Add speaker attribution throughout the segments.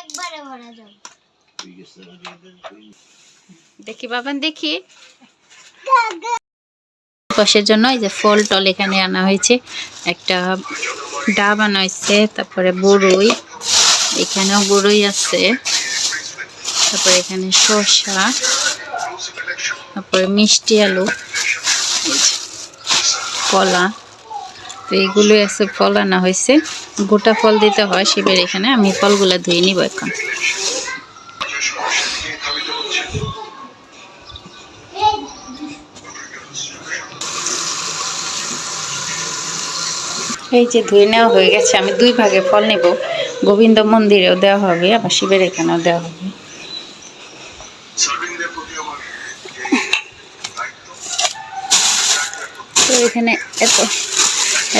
Speaker 1: একবারে ভরা যাবে
Speaker 2: দেখি। বাবান দেখি বসের জন্য এই যে ফল টল এখানে আনা হয়েছে। একটা ডাব আনা হয়েছে তারপরে বড়ই। এখানেও বড়ই আছে। তারপরে এখানে শসা। তারপরে মিষ্টি আলু। কলা। তো এইগুলো আছে ফল আনা হয়েছে। গোটা ফল দিতে হয় শিবের এখানে। আমি ফলগুলো ধুয়ে নিব এখন। এই যে ধুয়ে নেওয়া হয়ে গেছে। আমি দুই ভাগে ফল নেব। গোবিন্দ মন্দিরেও দেওয়া হবে, আবার শিবের এখানেও দেওয়া হবে। তো এখানে এত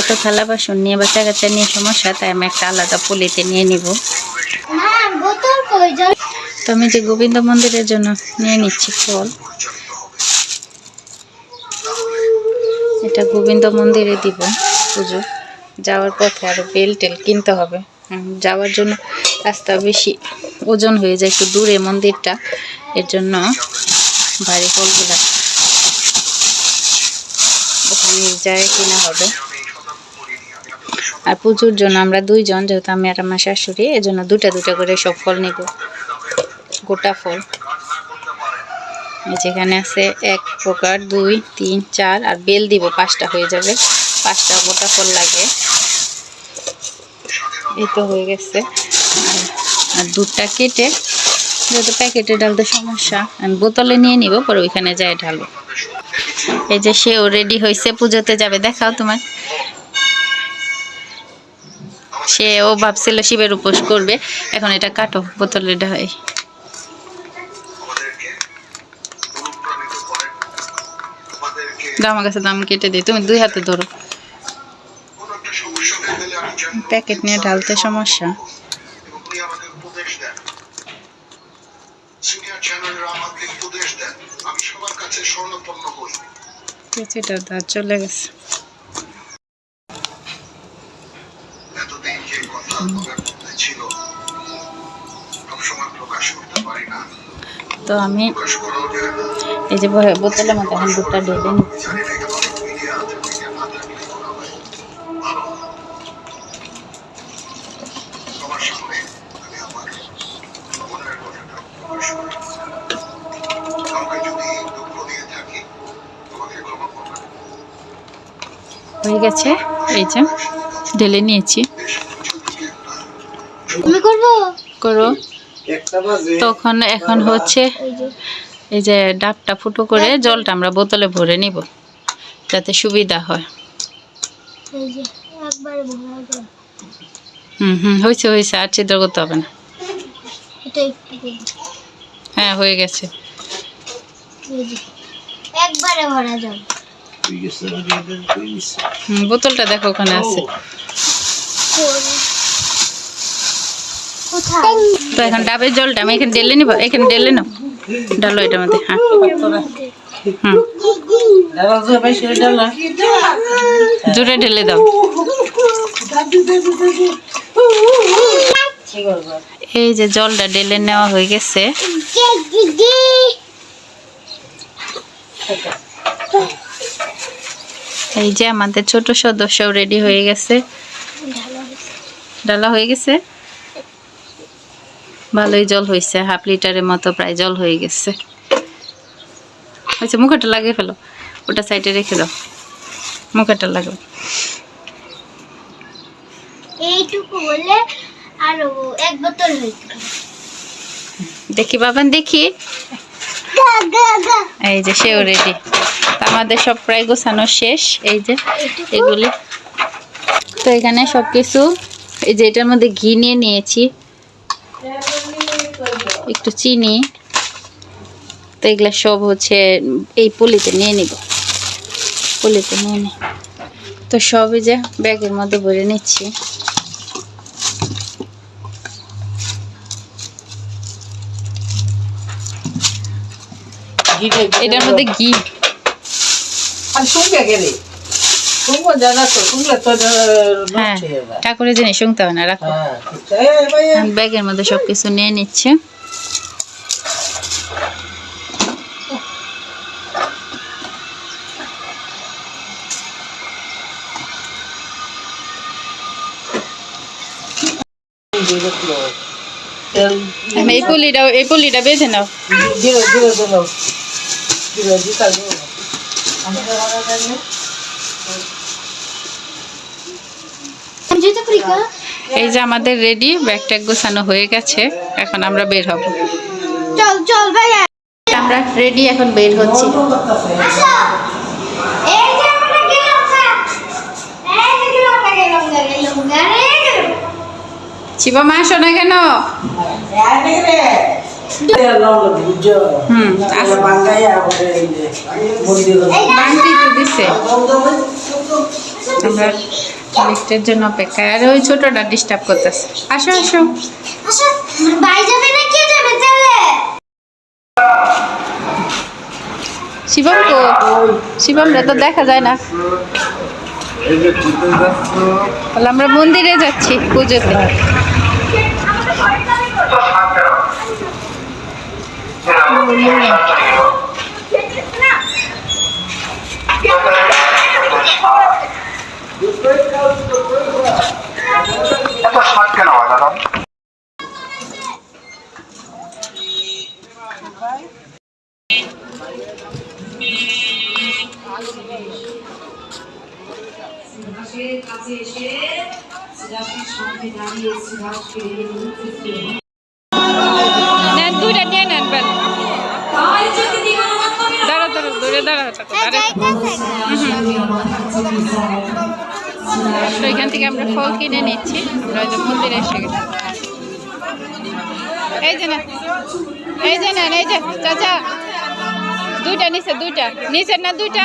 Speaker 2: এত থালা বাসন নিয়ে, বাচ্চা কাচ্চা নিয়ে সমস্যা, তাই আমি একটা আলাদা পলিতে নিয়ে নিব। তো আমি যে গোবিন্দ মন্দিরের জন্য নিয়ে নিচ্ছি ফল, এটা গোবিন্দ মন্দিরে দিব পুজো। যাওয়ার পথে আরও বেল টেল কিনতে হবে। যাওয়ার জন্য রাস্তা বেশি ওজন হয়ে যায়, একটু দূরে মন্দিরটা। এর জন্য ভারী ফলগুলা ওখানে যায় কিনা হবে। আর পুজোর জন্য আমরা দুইজন, যেহেতু আমি আর আমার শাশুড়ি, এজন্য দুটা দুটা করে সব ফল নেব। গোটা ফল। যেখানে আছে এক প্রকার, দুই, তিন, চার, আর বেল দিব, পাঁচটা হয়ে যাবে। পাঁচটা গোটা ফল লাগে। এই তো হয়ে গেছে। আর- দুধটা কেটে, যেহেতু প্যাকেটে ঢালতে সমস্যা, আমি বোতলে নিয়ে নিব, পরে ওইখানে যাই ঢালবো। এই যে সেও রেডি হয়েছে পুজোতে যাবে। দেখাও তোমার সে ও ভাবছিল শিবের উপোস করবে। এখন এটা কাটো, বোতলে ঢালাই
Speaker 3: আমাদেরকে অনুপ্রাণিত করেন আমাদেরকে
Speaker 2: দাও আমার কাছে দাম কেটে দিই তুমি দুই হাতে ধরো।
Speaker 3: হয়ে
Speaker 2: প্যাকেট নিয়ে ঢালতে সমস্যা
Speaker 3: এবং উনি আমাকে উপদেশ দেন সিনিয়র চ্যানেলের আমাকে উপদেশ দেন। আমি সবার কাছে স্বর্ণপন্ন হই।
Speaker 2: কিছু দাদা চলে গেছে।
Speaker 3: এতদিন যে কথা মধ্যে ছিল সবসময় প্রকাশ করতে পারি না।
Speaker 2: তো আমি এই যে বোতলের মধ্যে এখন দুধটা ঢেলে নিচ্ছি
Speaker 3: জানি না এখানে অনেক মিডিয়া আছে মিডিয়া না থাকলে করা হয় ভালো না। সবার সামনে আমি আমার মনের কথাটা প্রকাশ করি কাউকে যদি দুঃখ দিয়ে থাকি আমাকে ক্ষমা করবেন
Speaker 2: হয়ে গেছে। এই যে ঢেলে নিয়েছি।
Speaker 1: আমি করব?
Speaker 2: করো। তখন এখন হচ্ছে এই যে ডাবটা ফুটো করে জলটা আমরা বোতলে ভরে নিব যাতে সুবিধা হয়।
Speaker 1: এই যে একবারে ভরা যাবে
Speaker 2: হুম হুম হয়েছে হয়েছে আর ছিদ্র করতে হবে না। হ্যাঁ হয়ে গেছে।
Speaker 1: একবারে ভরা যাবে
Speaker 2: বোতলটা দেখো ওখানে আছে। তো এখন ডাবের জলটা আমি এখানে ঢেলে নিব, এখানে ঢেলে নাও। ডালো এটার মধ্যে হ্যাঁ। জোরে ঢেলে দাও। এই যে জলটা ঢেলে নেওয়া হয়ে গেছে। এই যে আমাদের ছোট সদস্য রেডি হয়ে গেছে। ডালা হয়ে গেছে? ভালোই জল হয়েছে হাফ লিটারের মতো প্রায় জল হয়ে গেছে। হয়েছে মুখটা লাগিয়ে ফেলো। ওটা সাইডে রেখে দাও। মুখটা লাগাও।
Speaker 1: এইটুকু হলে আরও এক বোতল হইতো
Speaker 2: দেখি বাবান দেখি। এই যে সেও রেডি আমাদের সব প্রায় গোছানো শেষ, এই যে এগুলি। তো এখানে সব কিছু এই যে এটার মধ্যে ঘি নিয়ে নিয়েছি। একটু চিনি। তো এগুলো সব হচ্ছে এই পলিতে নিয়ে নিব। পলিতে নিয়ে নি। তো সবই যে ব্যাগের মধ্যে ভরে নিচ্ছি। এটার মধ্যে ঘি। হ্যাঁ ঠাকুরের জিনিস শুনতে হবে না রাখো।
Speaker 4: হ্যাঁ
Speaker 2: ব্যাগের মধ্যে সব কিছু নিয়ে নিচ্ছে। এই পুলিটা এই পুলিটা বেঁধে নাও। এই যে আমাদের রেডি ব্যাগ ট্যাগ গোছানো হয়ে গেছে এখন আমরা বের হব।
Speaker 1: চল চল ভাইয়া।
Speaker 2: আমরা রেডি এখন বের হচ্ছি।
Speaker 1: আসো এই যে আমরা গেলাম স্যার এই যে গেলাম না গেলাম না গেলাম না রে গেলাম।
Speaker 2: শিবা মা আসো না কেন লিফটের জন্য অপেক্ষায়। আর ওই ছোটটা ডিস্টার্ব করতেছে। আসো আসো। শিবম তো শিবম রে তো দেখা যায় না। তাহলে আমরা মন্দিরে যাচ্ছি পুজোতে।
Speaker 3: এত শাক কেন হয় দাদা
Speaker 2: নেন দুইটা নিয়ে নেন তো এখান থেকে আমরা ফল কিনে নিচ্ছি। আমরা মন্দিরে এসে গেছি। এই যে নেন, এই যে নেন, এই যে, চাচা, দুইটা নিচে দুইটা। নিচের না দুইটা?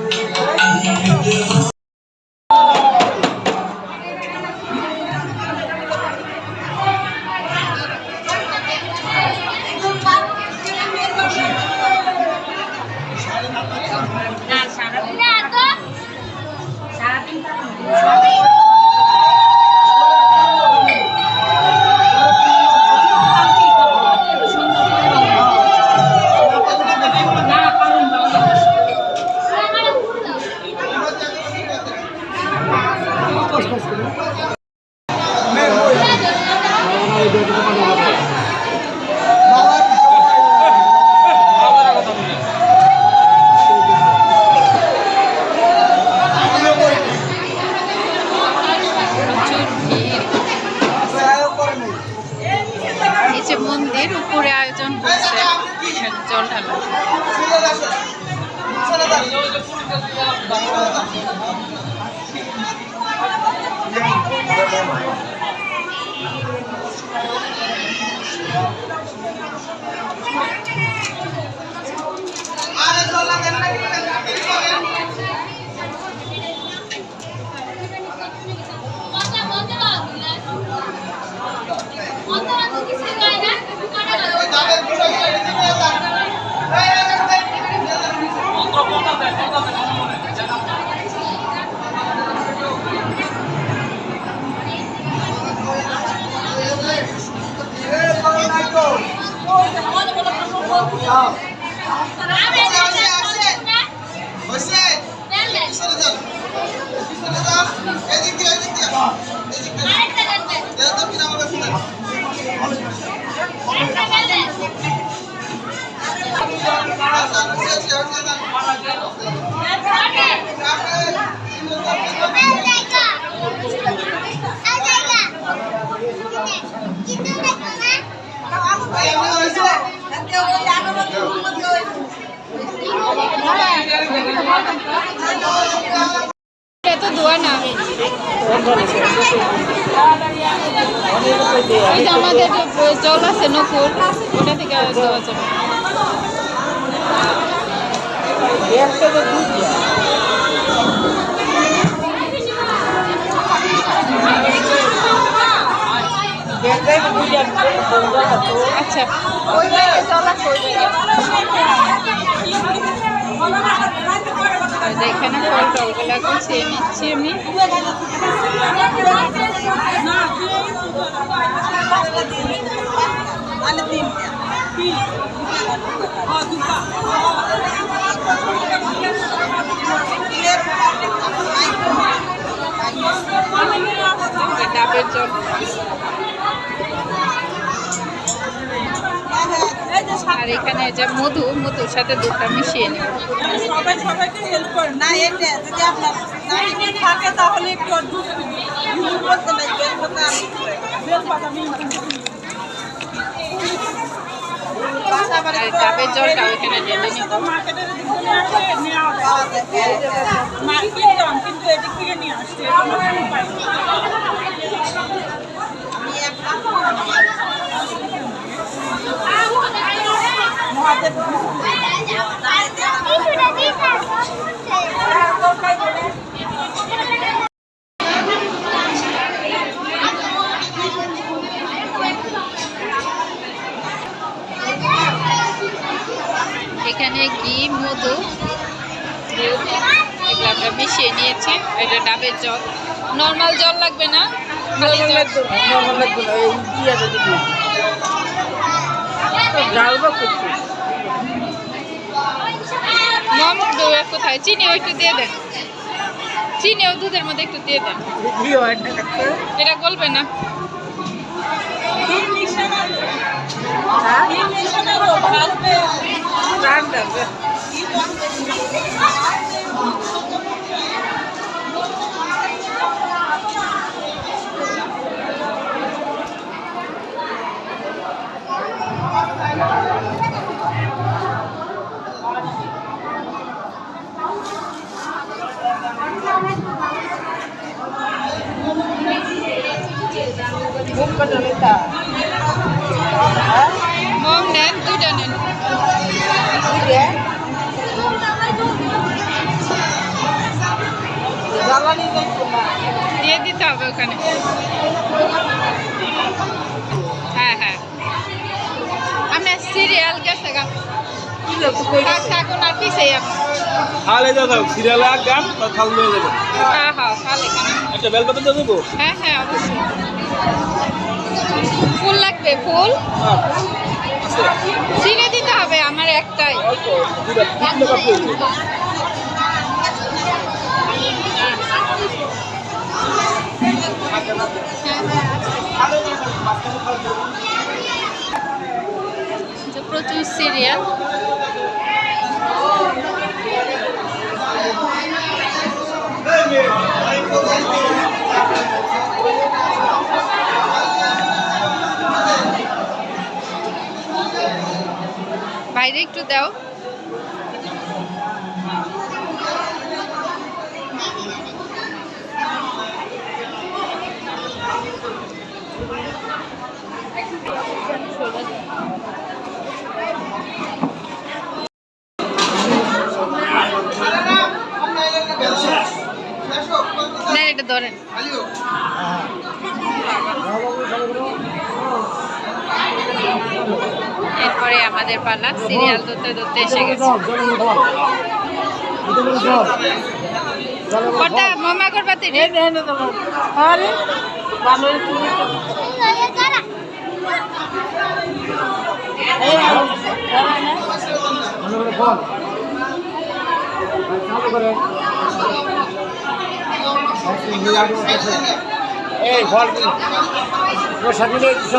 Speaker 2: মন্দির উপরে আয়োজন করছে জল ঢালা। এত ওই যে জল আছে নকুর ওটা থেকে দেওয়া যাবে আচ্ছা। আর এখানে ফল টলগুলা গুছিয়ে নিচ্ছি আমি। ডাবের জল আর এখানে যে মধু, মধুর সাথে দুধটা মিশিয়ে নেব।
Speaker 5: সবাই সবাইকে হেল্প করে। না, এটা, যদি আপনার নারী থাকে তাহলে একটু অদ্ভুত লাগবে
Speaker 2: আর নেব
Speaker 5: মার্কেটের দিক থেকে আসে নেওয়া পাওয়া যায় মার্কেট দাম কিন্তু এদিক থেকে নিয়ে আসছে এটা আমার কোনো উপায় নেই। মহাদেব
Speaker 2: এখানে ঘি মধু দুধ এগুলো আমরা মিশিয়ে নিয়েছি ডাবের জল। নর্মাল জল লাগবে না? খালি জল।
Speaker 4: নর্মাল লাগবে না এই দিয়াটা দিবি। ডালবা করতে
Speaker 2: মোহাম্মদ ডোয়া কোথায়? চিনিও একটু দিয়ে দেন। চিনিও দুধের মধ্যে একটু দিয়ে দেন। এটা গলবে না।
Speaker 5: হিল
Speaker 2: দুইটা নেন
Speaker 4: জ্বালানি দেখতো
Speaker 2: দিয়ে দিতে হবে ওখানে। হ্যাঁ হ্যাঁ। আপনার সিরিয়াল গেছে গা।
Speaker 4: কি লোক
Speaker 2: থাকুন আর পিছিয়ে
Speaker 6: তাহলে দাও সিরিয়ালে এক গান
Speaker 2: হ্যাঁ হ্যাঁ
Speaker 6: একটা বেলপাতা দেবো?
Speaker 2: হ্যাঁ হ্যাঁ অবশ্যই। ফুল লাগবে ফুল? চিনে দিতে হবে আমার একটাই।
Speaker 6: অল্প সিরিয়াল। তিনটে কাপ
Speaker 2: বাইরে একটু দাও না এটা ধরেন এরপরে আমাদের পালা সিরিয়াল ধরতে ধরতে এসে গেছে। কটা? মামা
Speaker 4: এই
Speaker 7: ফল সাথে নিয়ে দিছ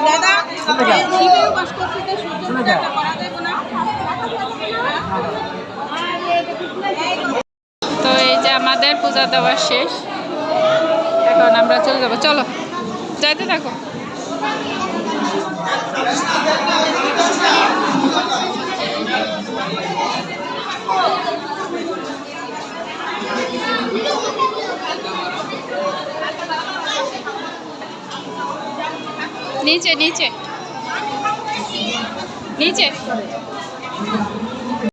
Speaker 5: দাদা করা যাবে না
Speaker 2: তো এই যে আমাদের পূজা দেওয়া শেষ। এখন আমরা চলে যাব। চলো যাইতে থাকো। নিচে নিচে নিচে